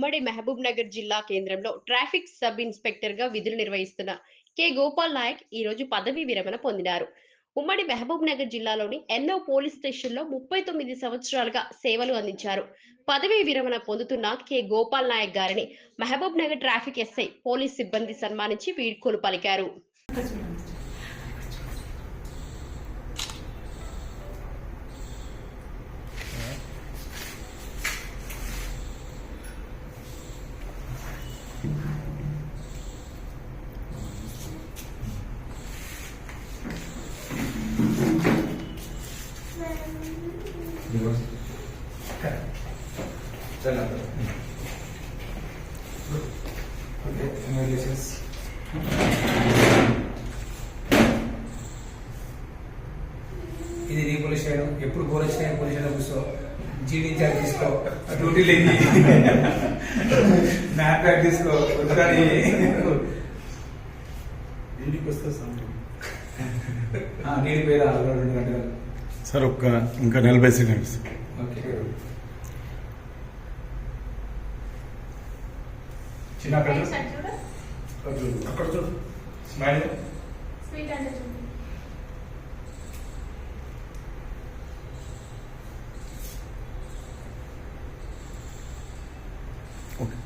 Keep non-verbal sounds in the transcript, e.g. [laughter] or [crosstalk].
ఉమ్మడి మహబూబ్ నగర్ జిల్లా కేంద్రంలో ట్రాఫిక్ సబ్ ఇన్స్పెక్టర్గా విధులు నిర్వహిస్తున్న కె. గోపాల్ నాయక్ ఈ రోజు పదవీ విరమణ పొందినారు. ఉమ్మడి మహబూబ్ నగర్ జిల్లాలోని ఎన్నో పోలీస్ స్టేషన్లో ముప్పై తొమ్మిది సంవత్సరాలుగా సేవలు అందించారు. పదవీ విరమణ పొందుతున్న కె. గోపాల్ నాయక్ గారిని Mahabub Nagar traffic SI police సిబ్బంది సన్మానించి వీడ్కోలు పలికారు. ఇది నీ పోలీస్ స్టేషన్ ఎప్పుడు పోలీస్ స్టేషన్ పోలీస్ స్టేషన్ కూర్చో జీడీ తీసుకో. డ్యూటీ లేని. [laughs] మ్యాప్ ప్యాక్ తీసుకో ఇంటికి వస్తే [laughs] నీడి పేరు ఆరు రెండు గంటలు సార్ ఒక్క ఇంకా నలభై సెకండ్స్ ఓకే. చిన్న అక్కడ చూడు. అక్కడ చూడు. అక్కడ చూడు. స్మైల్. స్వీట్ అంటే చూడండి ఓకే.